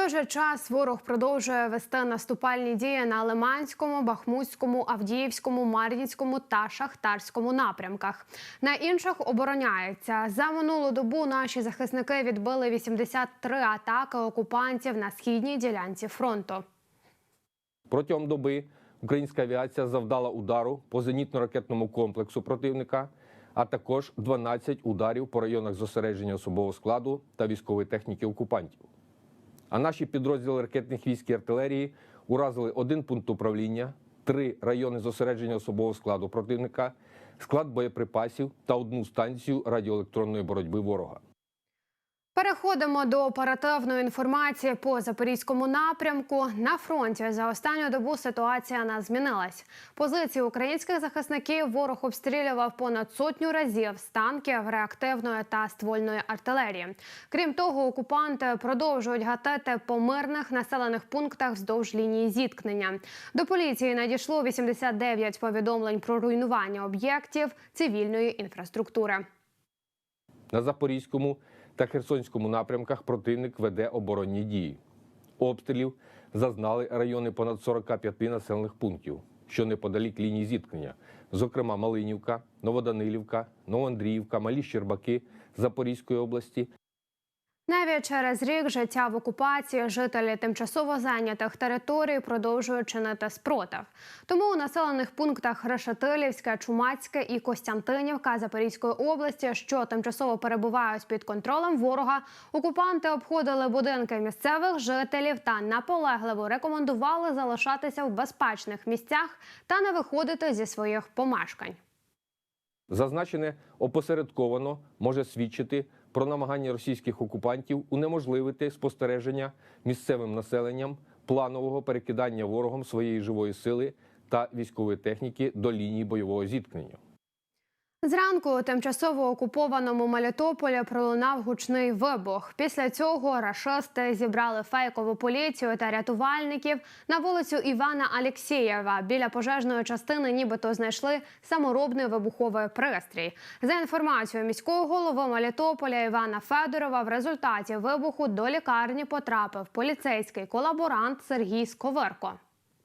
той же час ворог продовжує вести наступальні дії на Лиманському, Бахмутському, Авдіївському, Мар'їнському та Шахтарському напрямках. На інших обороняється за минулу добу. Наші захисники відбили 83 атаки окупантів на східній ділянці фронту. Протягом доби українська авіація завдала удару по зенітно-ракетному комплексу противника, а також 12 ударів по районах зосередження особового складу та військової техніки окупантів. А наші підрозділи ракетних військ і артилерії уразили один пункт управління, три райони зосередження особового складу противника, склад боєприпасів та одну станцію радіоелектронної боротьби ворога. Переходимо до оперативної інформації по запорізькому напрямку. На фронті за останню добу ситуація не змінилась. Позиції українських захисників ворог обстрілював понад сотню разів з танків, реактивної та ствольної артилерії. Крім того, окупанти продовжують гатити по мирних населених пунктах вздовж лінії зіткнення. До поліції надійшло 89 повідомлень про руйнування об'єктів цивільної інфраструктури. На Запорізькому та Херсонському напрямках противник веде оборонні дії. Обстрілів зазнали райони понад 45 населених пунктів, що неподалік лінії зіткнення, зокрема Малинівка, Новоданилівка, Новоандріївка, Малі Щербаки Запорізької області, Навіть через рік життя в окупації жителі тимчасово зайнятих територій продовжують чинити спротив. Тому у населених пунктах Решетилівська, Чумацьке і Костянтинівка Запорізької області, що тимчасово перебувають під контролем ворога, окупанти обходили будинки місцевих жителів та наполегливо рекомендували залишатися в безпечних місцях та не виходити зі своїх помешкань. Зазначене опосередковано може свідчити про намагання російських окупантів унеможливити спостереження місцевим населенням планового перекидання ворогом своєї живої сили та військової техніки до лінії бойового зіткнення. Зранку у тимчасово окупованому Мелітополі пролунав гучний вибух. Після цього рашисти зібрали фейкову поліцію та рятувальників на вулицю Івана Алєксєєва. Біля пожежної частини нібито знайшли саморобний вибуховий пристрій. За інформацією міського голови Мелітополя Івана Федорова, в результаті вибуху до лікарні потрапив поліцейський колаборант Сергій Сковирко.